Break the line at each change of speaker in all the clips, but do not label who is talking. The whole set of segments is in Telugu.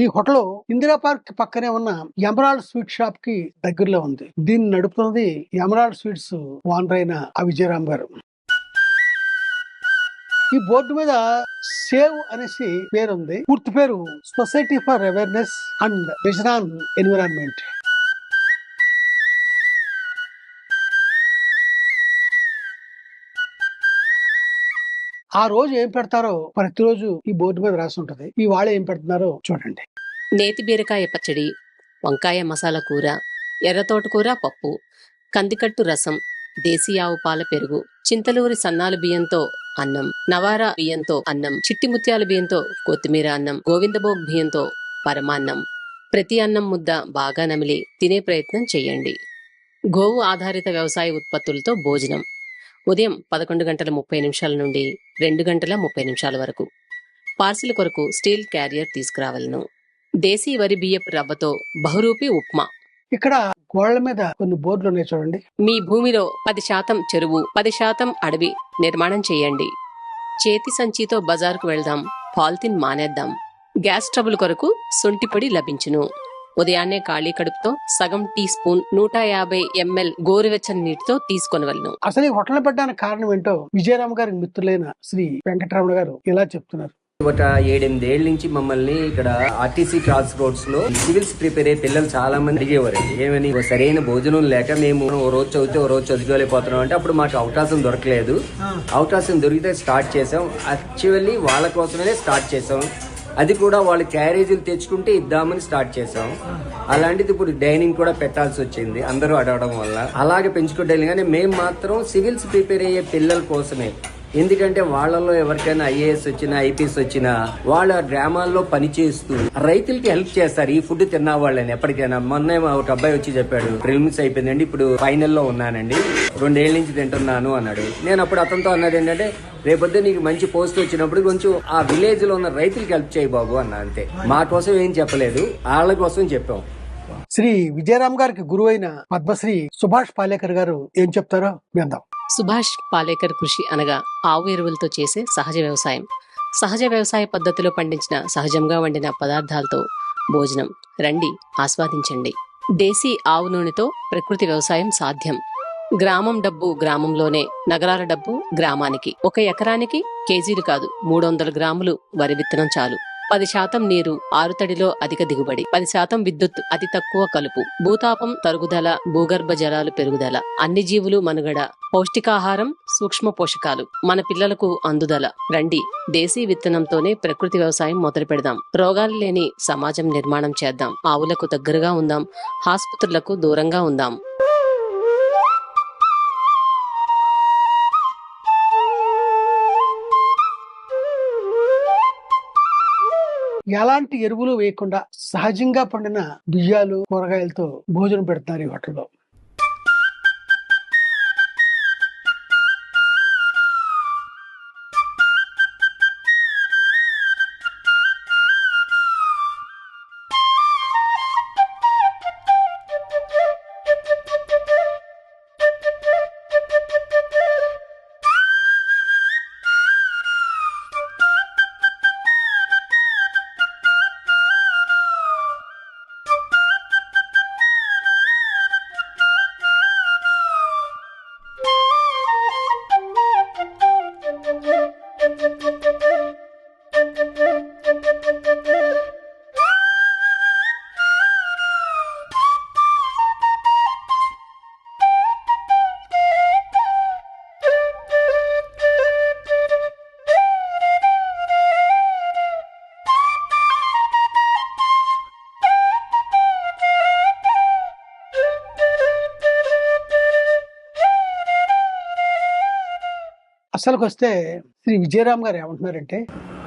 ఈ హోటల్ ఇందిరా పార్క్ పక్కనే ఉన్న ఎమరాల్డ్ స్వీట్ షాప్కి దగ్గరలో ఉంది. దీన్ని నడుపుతున్నది ఎమరాల్డ్ స్వీట్స్ ఓనర్ అయిన అవిజయరామ్ గారు. ఈ బోర్డు మీద సేవ్ అనేసి పేరు ఉంది పూర్తి పేరు society for awareness and vision on environment. ఆ రోజు ఏం పెడతారో ప్రతిరోజు ఈ బోర్డు మీద రాసి ఉంటది. ఈ వాళ్ళు ఏం పెడుతున్నారో చూడండి.
నేతి బీరకాయ పచ్చడి వంకాయ మసాలా కూర ఎర్రతోటకూర పప్పు కందికట్టు రసం దేశీ ఆవు పాల పెరుగు చింతలూరి సన్నాలు బియ్యంతో అన్నం నవారా బియ్యంతో అన్నం చిట్టి ముత్యాల బియ్యంతో కొత్తిమీర అన్నం గోవిందభోగ్ బియ్యంతో పరమాన్నం. ప్రతి అన్నం ముద్ద బాగా నమిలి తినే ప్రయత్నం చేయండి. గోవు ఆధారిత వ్యవసాయ ఉత్పత్తులతో భోజనం. ఉదయం పదకొండు గంటల ముప్పై నిమిషాల నుండి రెండు గంటల ముప్పై నిమిషాల వరకు పార్సిల్ కొరకు స్టీల్ క్యారియర్ తీసుకురావాలను. దేశీ వరి బియ్యపు రవ్వతో బహురూపి ఉప్మా.
ఇక్కడ గోడల మీద కొన్ని బోర్డులు ఉన్నాయి చూడండి.
మీ భూమిలో పది శాతం చెరువు పది శాతం అడవి నిర్మాణం చేయండి. చేతి సంచితో బజారుకు వెళ్దాం పాలిథిన్ మానేద్దాం. గ్యాస్ ట్రబుల్ కొరకు సొంటిపొడి లభించును. ఉదయాన్నే ఖాళీ కడుపుతో సగం టీ స్పూన్ నూట యాభై ఎంఎల్ గోరువెచ్చని నీటితో తీసుకొనవలను.
అసలు ఈ హోటల్ పెట్టడానికి కారణం ఏంటో విజయరామ్ గారి మిత్రులైన శ్రీ వెంకటరమణ గారు ఇలా చెప్తున్నారు.
ఒక ఏడెనిమిది ఏళ్ళ నుంచి మమ్మల్ని ఇక్కడ ఆర్టీసీ క్రాస్ రోడ్స్లో సివిల్స్ ప్రిపేర్ అయ్యే పిల్లలు చాలా మంది అడిగేవారండి ఏమని "ఓ సరైన భోజనం లేక మేము ఓ రోజు చదివితే ఓ రోజు చదువుకోలేకపోతున్నాం అంటే అప్పుడు మాకు అవకాశం దొరకలేదు. అవకాశం దొరికితే స్టార్ట్ చేసాం యాక్చువల్లీ వాళ్ళ కోసమే స్టార్ట్ చేసాం అది కూడా వాళ్ళు క్యారేజీలు తెచ్చుకుంటే ఇద్దామని స్టార్ట్ చేసాం అలాంటిది ఇప్పుడు డైనింగ్ కూడా పెట్టాల్సి వచ్చింది అందరూ అడగడం వల్ల. అలాగే పెంచుకుంటే కానీ మేము మాత్రం సివిల్స్ ప్రిపేర్ అయ్యే పిల్లల కోసమే. ఎందుకంటే వాళ్ళలో ఎవరికైనా ఐఏఎస్ వచ్చినా ఐపీఎస్ వచ్చినా వాళ్ళ గ్రామాల్లో పని చేస్తూ రైతులకి హెల్ప్ చేస్తారు ఈ ఫుడ్ తిన్న వాళ్ళని ఎప్పటికైనా. మొన్న ఒక అబ్బాయి వచ్చి చెప్పాడు ప్రిలిమ్స్ అయిపోయిందండి ఇప్పుడు ఫైనల్లో ఉన్నానండి. రెండేళ్ళ నుంచి తింటున్నాను అన్నాడు. నేను అప్పుడు అతనితో అన్నది ఏంటంటే రేపొద్దు నీకు మంచి పోస్ట్ వచ్చినప్పుడు కొంచెం ఆ విలేజ్లో ఉన్న రైతులకి హెల్ప్ చేయి బాబు అన్న అంతే. మా కోసం ఏం చెప్పలేదు వాళ్ళ కోసం చెప్పాం.
శ్రీ విజయరామ్ గారికి గురువైన పద్మశ్రీ సుభాష్ పాలేకర్ గారు ఏం చెప్తారో విందాం.
సుభాష్ పాలేకర్ కృషి అనగా ఆవు ఎరువులతో చేసే సహజ వ్యవసాయం. సహజ వ్యవసాయ పద్ధతిలో పండించిన సహజంగా వండిన పదార్థాలతో భోజనం. రండి ఆస్వాదించండి. దేశీ ఆవు నూనెతో ప్రకృతి వ్యవసాయం సాధ్యం. గ్రామం డబ్బు గ్రామంలోనే నగరాల డబ్బు గ్రామానికి. ఒక ఎకరానికి కేజీలు కాదు మూడు వందల గ్రాములు వరి విత్తనం చాలు. పది శాతం నీరు ఆరుతడిలో అధిక దిగుబడి పది శాతం విద్యుత్ అతి తక్కువ కలుపు భూతాపం తరుగుదల భూగర్భ జలాలు పెరుగుదల అన్ని జీవులు మనుగడ పౌష్టికాహారం సూక్ష్మ పోషకాలు మన పిల్లలకు అందుదల. రండి దేశీ విత్తనంతోనే ప్రకృతి వ్యవసాయం మొదలు పెడదాం. రోగాలు లేని సమాజం నిర్మాణం చేద్దాం. ఆవులకు దగ్గరగా ఉందాం. ఆసుపత్రులకు దూరంగా ఉందాం.
ఎలాంటి ఎరువులు వేయకుండా సహజంగా పండిన బియ్యాలు కూరగాయలతో భోజనం పెడుతున్నారు ఈ హోటల్లో. అసలుకొస్తే శ్రీ విజయరామ్ గారు ఏమంటున్నారంటే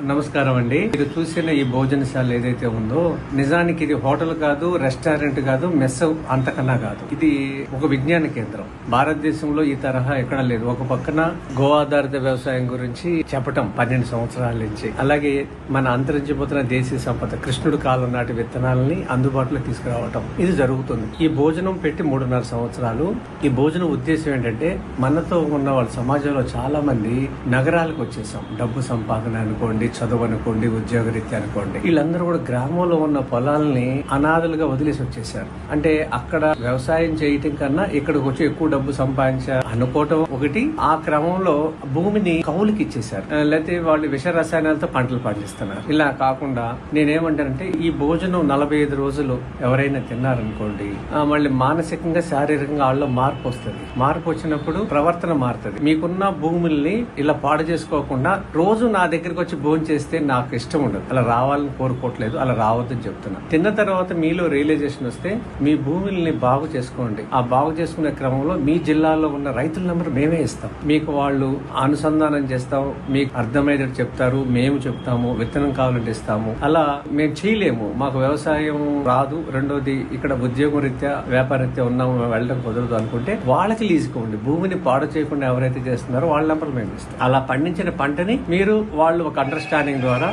నమస్కారం అండి. మీరు చూసిన ఈ భోజనశాల ఏదైతే ఉందో నిజానికి ఇది హోటల్ కాదు రెస్టారెంట్ కాదు మెస్ అంతకన్నా కాదు. ఇది ఒక విజ్ఞాన కేంద్రం. భారతదేశంలో ఈ తరహా ఎక్కడ లేదు. ఒక పక్కన గో ఆధారిత వ్యవసాయం గురించి చెప్పటం పన్నెండు సంవత్సరాల నుంచి. అలాగే మన అంతరించిపోతున్న దేశీయ సంపద కృష్ణుడు కాలం నాటి విత్తనాలని అందుబాటులో తీసుకురావటం. ఇది జరుగుతుంది. ఈ భోజనం పెట్టి మూడున్నర సంవత్సరాలు. ఈ భోజనం ఉద్దేశం ఏంటంటే మనతో ఉన్న వాళ్ళ సమాజంలో చాలా మంది నగరాలకు వచ్చేసాం. డబ్బు సంపాదన అనుకోండి చదువు అనుకోండి ఉద్యోగరీత్యా అనుకోండి. వీళ్ళందరూ కూడా గ్రామంలో ఉన్న పొలాలని అనాథలుగా వదిలేసి వచ్చేసారు అంటే అక్కడ వ్యవసాయం చేయటం కన్నా ఇక్కడికి వచ్చి ఎక్కువ డబ్బు సంపాదించ అనుకోవటం ఒకటి. ఆ క్రమంలో భూమిని కౌలుకి ఇచ్చేసారు లేకపోతే వాళ్ళు విష రసాయనాలతో పంటలు పండిస్తున్నారు. ఇలా కాకుండా నేనేమంటానంటే ఈ భోజనం నలభై ఐదు రోజులు ఎవరైనా తిన్నారనుకోండి మళ్ళీ మానసికంగా శారీరకంగా వాళ్ళలో మార్పు వస్తుంది. మార్పు వచ్చినప్పుడు ప్రవర్తన మారుతుంది. మీకున్న భూముల్ని ఇలా పాడు చేసుకోకుండా రోజు నా దగ్గరకు వచ్చి భోజనం చేస్తే నాకు ఇష్టం ఉండదు. అలా రావాలని కోరుకోవట్లేదు అలా రావద్దని చెప్తున్నా. తిన్న తర్వాత మీలో రియలైజేషన్ వస్తే మీ భూమిని బాగు చేసుకోండి. ఆ బాగు చేసుకునే క్రమంలో మీ జిల్లాలో ఉన్న రైతుల నెంబర్ మేమే ఇస్తాం. మీకు వాళ్ళు అనుసంధానం చేస్తాం మీకు అర్థమయ్యేటట్టు చెప్తారు మేము చెప్తాము విత్తనం కావాలంటే ఇస్తాము. అలా మేము చేయలేము. మాకు వ్యవసాయం రాదు. రెండోది ఇక్కడ ఉద్యోగం రీత్యా వ్యాపార రీత్యా ఉన్నాము మేము వెళ్ళడం కుదరదు అనుకుంటే వాళ్ళకి లీజుకోండి భూమిని పాడు చేయకుండా ఎవరైతే చేస్తున్నారో వాళ్ళ నెంబర్ మేము ఇస్తాం. అలా పండించిన పంటని మీరు వాళ్ళు ఒక అండర్స్టాండింగ్ ద్వారా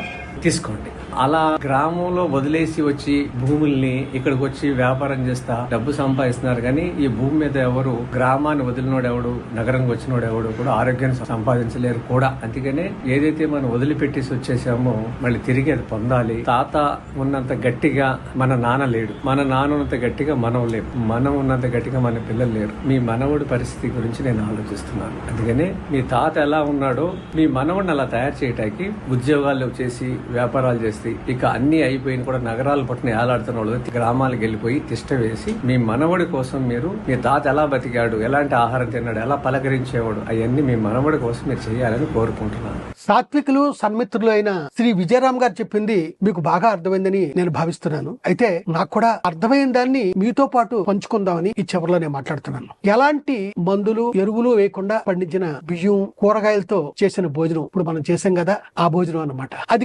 తీసుకోండి. అలా గ్రామంలో వదిలేసి వచ్చి భూముల్ని ఇక్కడికి వచ్చి వ్యాపారం చేస్తా డబ్బు సంపాదిస్తున్నారు. కానీ ఈ భూమి మీద ఎవరు గ్రామాన్ని వదిలినోడు ఎవడు నగరంకి వచ్చినోడు ఎవడు కూడా ఆరోగ్యాన్ని సంపాదించలేరు కూడా. అందుకనే ఏదైతే మనం వదిలిపెట్టేసి వచ్చేసామో మళ్ళీ తిరిగి అది పొందాలి. తాత ఉన్నంత గట్టిగా మన నాన్న లేడు. మన నాన్న ఉన్నంత గట్టిగా మనం లేదు మనం ఉన్నంత గట్టిగా మన పిల్లలు లేరు. మీ మనవడి పరిస్థితి గురించి నేను ఆలోచిస్తున్నాను. అందుకనే మీ తాత ఎలా ఉన్నాడో మీ మనవుడిని అలా తయారు చేయడానికి ఉద్యోగాలు చేసి వ్యాపారాలు చేసి ఇక అన్ని అయిపోయిన కూడా నగరాలు పట్టున ఏలాడుతున్న వాళ్ళు గ్రామాలకు వెళ్ళిపోయి తిష్ట వేసి మీ మనవడి కోసం మీరు మీ తాత ఎలా బతికాడు ఎలాంటి ఆహారం తిన్నాడు ఎలా పలకరించేవాడు అవన్నీ మీ మనవడి కోసం మీరు చేయాలని కోరుకుంటున్నాను.
సాత్వికులు సన్మిత్రులు అయిన శ్రీ విజయరామ్ గారు చెప్పింది మీకు బాగా అర్థమైందని నేను భావిస్తున్నాను. అయితే నాకు కూడా అర్థమైన దాన్ని మీతో పాటు పంచుకుందామని ఈ చివరిలో నేను మాట్లాడుతున్నాను. ఎలాంటి మందులు ఎరువులు వేయకుండా పండించిన బియ్యం కూరగాయలతో చేసిన భోజనం ఇప్పుడు మనం చేసాం కదా ఆ భోజనం అన్నమాట. అది